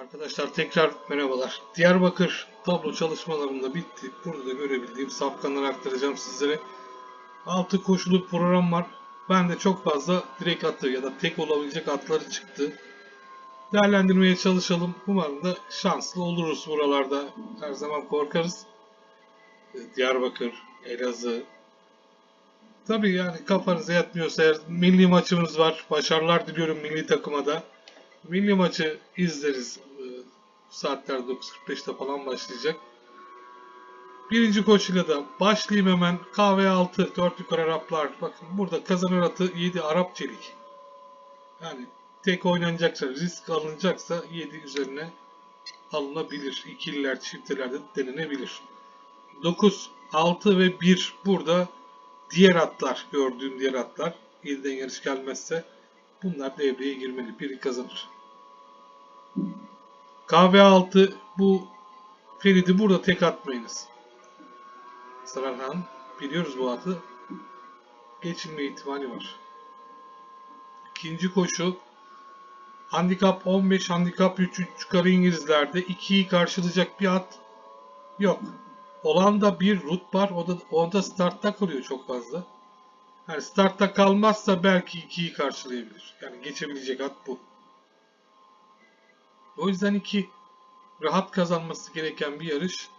Arkadaşlar tekrar merhabalar. Diyarbakır tablo çalışmalarında bitti. Burada da görebildiğim safkanları aktaracağım sizlere. 6 koşulu program var. Ben de çok fazla direkt atı ya da tek olabilecek atları çıktı. Değerlendirmeye çalışalım. Umarım da şanslı oluruz buralarda. Her zaman korkarız. Diyarbakır, Elazığ. Tabii yani kafanıza yatmıyorsa eğer milli maçımız var. Başarılar diliyorum milli takıma da. Milli maçı izleriz. Saatler 9.45'te falan başlayacak. Birinci koşuyla da başlayayım hemen. KV6 4 yukarı Araplar. Bakın burada kazanır atı 7 Arap Çelik. Yani tek oynanacaksa, risk alınacaksa 7 üzerine alınabilir. İkililer, çifteler de denenebilir. 9, 6 ve 1 burada diğer atlar, gördüğüm diğer atlar. 7'den yarış gelmezse bunlar devreye girmeli. Biri kazanır. KV6 bu Ferit'i burada tek atmayınız. Sararhan biliyoruz bu atı. Geçilme ihtimali var. İkinci koşu Handikap 15, handikap 3, 3 yukarı İngilizlerde 2'yi karşılayacak bir at yok. Olan da bir rut var. O da onda startta kalıyor çok fazla. Yani startta kalmazsa belki 2'yi karşılayabilir. Yani geçebilecek at bu. O yüzden 2 rahat kazanması gereken bir yarış.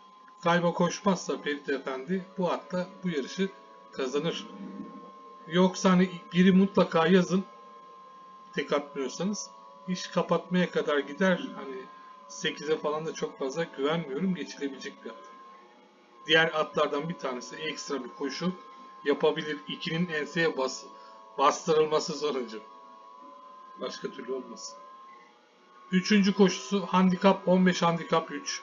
Kayba koşmazsa Ferit Efendi bu atla bu yarışı kazanır. Yoksa hani biri mutlaka yazın. Tek atmıyorsanız iş kapatmaya kadar gider. Hani 8'e falan da çok fazla güvenmiyorum. Geçilebilecek bir at. Diğer atlardan bir tanesi ekstra bir koşu yapabilir. 2'nin enseye bas, bastırılması sonucu. Başka türlü olmaz. Üçüncü koşusu handikap 15 handikap 3.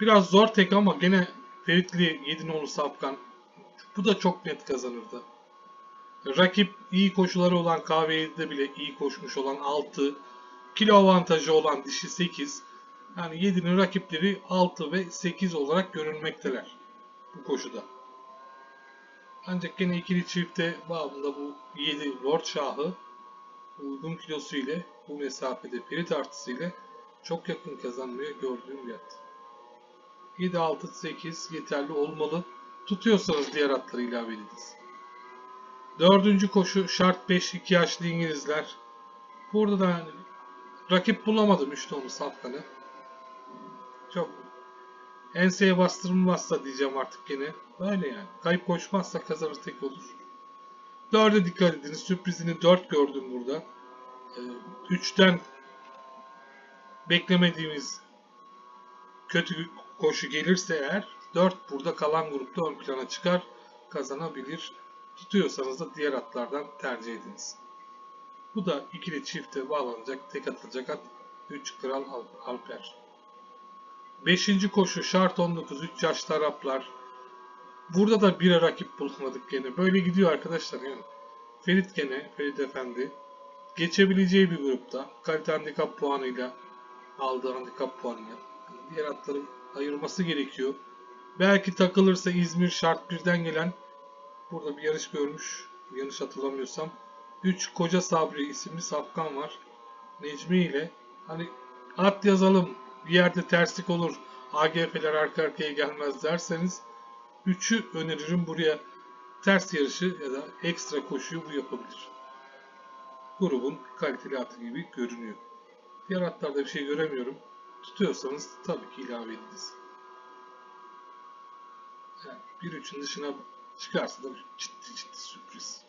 Biraz zor tek ama gene Feritli 7 nolu Safkan. Bu da çok net kazanırdı. Rakip iyi koşuları olan KV7'de bile iyi koşmuş olan 6. Kilo avantajı olan dişi 8. Yani 7'nin rakipleri 6 ve 8 olarak görülmekteler bu koşuda. Ancak gene ikili çifte bağımında bu 7 Lord Şahı uygun kilosu ile bu mesafede Ferit artısı ile çok yakın kazanmaya gördüğüm bir at. 7, 6, 8 yeterli olmalı. Tutuyorsanız diğer atları ilave ediniz. Dördüncü koşu şart 5 2 yaşlı İngilizler. Burada da yani rakip bulamadım 3 nolu Safkan'ı. Çok enseye bastırılmazsa diyeceğim artık yine. Böyle yani. Kayıp koşmazsa kazanır tek olur. 4'e dikkat ediniz. Sürprizini 4 gördüm burada. 3'ten beklemediğimiz kötü koşu gelirse eğer 4 burada kalan grupta ön plana çıkar. Kazanabilir. Tutuyorsanız da diğer atlardan tercih ediniz. Bu da ikili çifte bağlanacak, tek atılacak at 3 Kral Alper. 5. koşu şart 19 3 yaşlı Araplar. Burada da bir rakip bulamadık gene. Böyle gidiyor arkadaşlar yani. Ferit gene, Ferit Efendi geçebileceği bir grupta. Kalite handikap puanıyla aldığı handikap puanıyla. Diğer atları ayırması gerekiyor. Belki takılırsa İzmir şart birden gelen burada bir yarış görmüş. Yanlış hatırlamıyorsam. 3 Koca Sabri isimli safkan var. Necmi ile hani at yazalım bir yerde terslik olur. AGF'ler arka arkaya gelmez derseniz 3'ü öneririm buraya ters yarışı ya da ekstra koşuyu bu yapabilir. Grubun kaliteli atı gibi görünüyor. Diğer atlarda bir şey göremiyorum. Tutuyorsanız tabii ki ilave ediniz. Yani bir üçün dışına çıkarsa da ciddi ciddi sürpriz.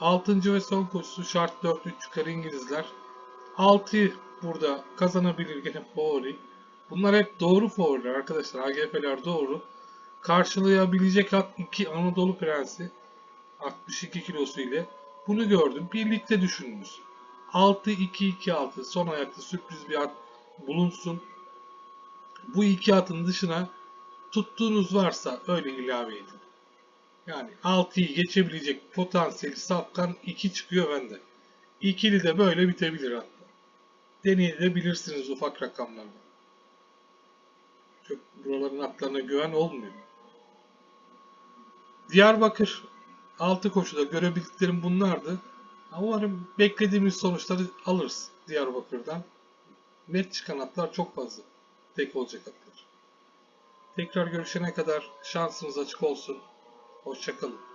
Altıncı ve son koşusu şart 4-3 yukarı İngilizler. 6'yı burada kazanabilir gene favori. Bunlar hep doğru favoriler arkadaşlar. AGF'ler doğru. Karşılayabilecek at 2 Anadolu Prensi 62 kilosu ile. Bunu gördüm. Birlikte düşününüz. 6-2-2-6 son ayakta sürpriz bir at bulunsun. Bu iki atın dışına tuttuğunuz varsa öyle ilave edin. Yani 6'yı geçebilecek potansiyeli safkan 2 çıkıyor bende. İkili de böyle bitebilir hatta. Deneyebilirsiniz ufak rakamlarla. Çok buraların atlarına güven olmuyor. Diyarbakır 6 koşuda görebildiklerim bunlardı. Umarım beklediğimiz sonuçları alırız Diyarbakır'dan. net çıkan atlar çok fazla. Tek olacak atlar. Tekrar görüşene kadar şansınız açık olsun. Hoşçakalın.